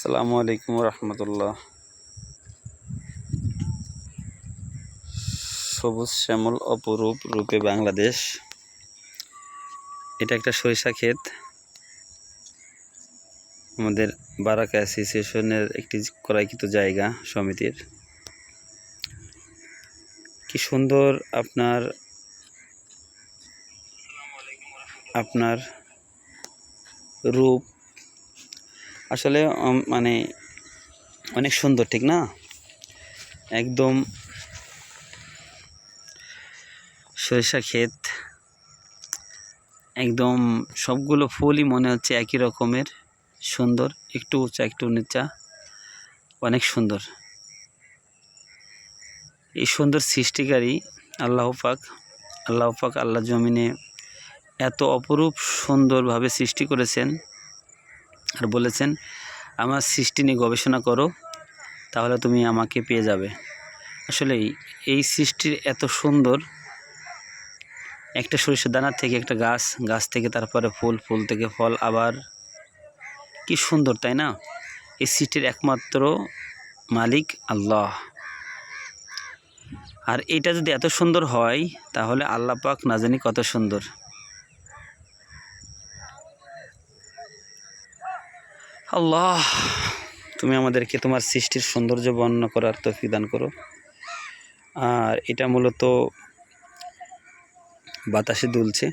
আসসালামু আলাইকুম রহমতুল্লাহ। সবুজ শ্যামল অপরূপ রূপে বাংলাদেশ। এটা একটা সরিষা ক্ষেত। আমাদের বারাকা অ্যাসোসিয়েশনের একটি ক্রয়কৃত জায়গা সমিতির। কি সুন্দর আপনার আপনার রূপ আসলে মানে অনেক সুন্দর, ঠিক না? একদম সরিষা ক্ষেত, একদম সবগুলো ফুলই মনে হচ্ছে একই রকমের, সুন্দর, একটু উঁচা, একটু নিচা, অনেক সুন্দর। এই সুন্দর সৃষ্টিকারী আল্লাহ পাক আল্লাহ পাক আল্লাহ জমিনে এত অপরূপ সুন্দরভাবে সৃষ্টি করেছেন। আর বলেছেন, আমার সৃষ্টি নিয়ে গবেষণা করো, তাহলে তুমি আমাকে পেয়ে যাবে। আসলে এই সৃষ্টির এত সুন্দর, একটা সরিষার দানার থেকে একটা গাছ গাছ থেকে তারপরে ফুল ফুল থেকে ফল, আবার কি সুন্দর, তাই না? এই সৃষ্টির একমাত্র মালিক আল্লাহ। আর এটা যদি এত সুন্দর হয়, তাহলে আল্লাহ পাক না জানি কত সুন্দর। আল্লাহ, তুমি আমাদেরকে তোমার সৃষ্টির সৌন্দর্য বর্ণনা করার তৌফিক দান করো। আর এটা মূলত বাতাসে দুলছে।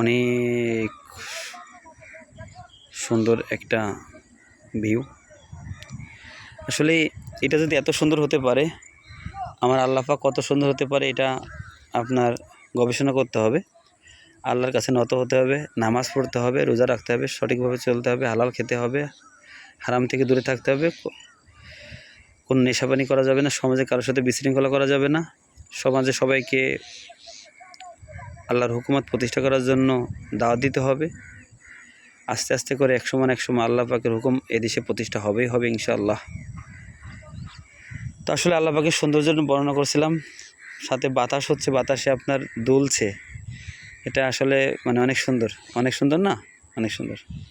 অনেক সুন্দর একটা ভিউ আসলে এটা যদি এত সুন্দর হতে পারে, আমার আল্লাপা কত সুন্দর হতে পারে এটা আপনার গবেষণা করতে হবে। আল্লাহর কাছে নত হতে হবে, নামাজ পড়তে হবে, রোজা রাখতে হবে, সঠিকভাবে চলতে হবে, হালাল খেতে হবে, হারাম থেকে দূরে থাকতে হবে কোনো নেশাপানি করা যাবে না, সমাজে কারোর সাথে বিশৃঙ্খলা করা যাবে না, সমাজে সবাইকে আল্লাহর হুকুমত প্রতিষ্ঠা করার জন্য দাওয়া দিতে হবে, আস্তে আস্তে করে এক সময় এক সময় আল্লাহ পাকের হুকুম এদেশে প্রতিষ্ঠা হবেই হবে ইনশাআল্লাহ। তো আসলে আল্লাহ পাকের সৌন্দর্য বর্ণনা করছিলাম, সাথে বাতাস হচ্ছে, বাতাসে আপনার দুলছে। এটা আসলে মানে অনেক সুন্দর। অনেক সুন্দর না? অনেক সুন্দর।